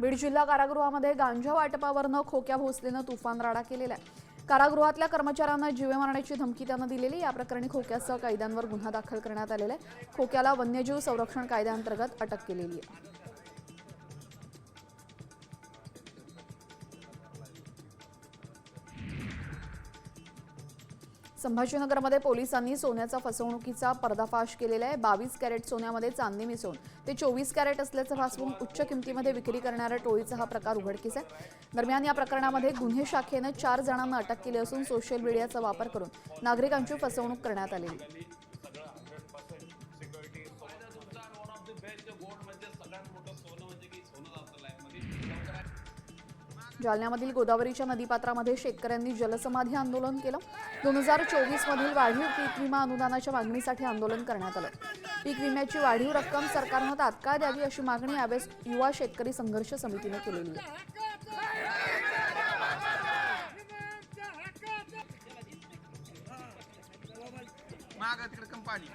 बीड जिल्हा कारागृहामध्ये गांजा वाटपावरनं खोक्या भोसलेनं तुफान राडा केलेला आहे. कारागृहातल्या कर्मचाऱ्यांना जीवे मारण्याची धमकी त्यानं दिलेली या प्रकरणी खोक्यासह कैद्यांवर गुन्हा दाखल करण्यात आलेला आहे. खोक्याला वन्यजीव संरक्षण कायद्याअंतर्गत अटक केलेली आहे. संभाजीनगरमध्ये पोलिसांनी सोन्याचा फसवणुकीचा पर्दाफाश केलेला आहे. बावीस कॅरेट सोन्यामध्ये चांदी मिसळून. ते चोवीस कॅरेट असल्याचं भासवून उच्च किमतीमध्ये विक्री करणाऱ्या टोळीचा हा प्रकार उघडकीस आहे. दरम्यान या प्रकरणामध्ये गुन्हे शाखेनं चार जणांना अटक केली असून सोशल मीडियाचा वापर करून नागरिकांची फसवणूक करण्यात आलेली जालन्यामधील गोदावरीच्या नदीपात्रामध्ये शेतकऱ्यांनी जलसमाधी आंदोलन केलं. दोन हजार चोवीस मधील वाढीव पीक विमा अनुदानाच्या मागणीसाठी आंदोलन करण्यात आलं. पीक विम्याची वाढीव रक्कम सरकारनं तात्काळ द्यावी अशी मागणी यावेळेस युवा शेतकरी संघर्ष समितीने केलेली आहे. मागा तिकडे कंपाणी.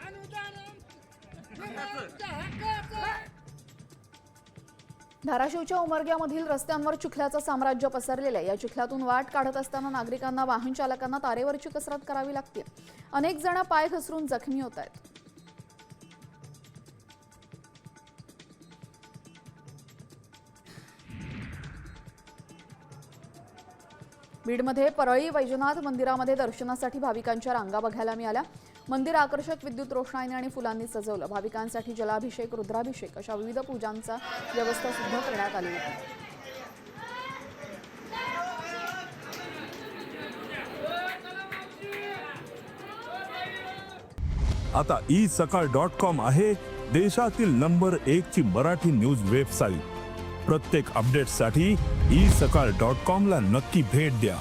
धाराशिवच्या उमरग्यामधील रस्त्यांवर चिखल्याचं साम्राज्य पसरलेलं आहे. या चिखल्यातून वाट काढत असताना नागरिकांना वाहन चालकांना तारेवरची कसरत करावी लागते. अनेक जण पाय घसरून जखमी होत आहेत. बीडमध्ये परळी वैजनाथ मंदिरामध्ये दर्शनासाठी भाविकांच्या रांगा बघायला मिळाल्या. मंदिर आकर्षक विद्युत रोषणाईने आणि फुलांनी सजवलं. भाविकांसाठी जलाभिषेक रुद्राभिषेक अशा विविध पूजांचा व्यवस्था सुद्धा करण्यात आली होती. आता ई सकाळ डॉट कॉम आहे देशातील नंबर एक ची मराठी न्यूज वेबसाईट प्रत्येक अपडेटसाठी ई सकाळ डॉट कॉम ला नक्की भेट द्या.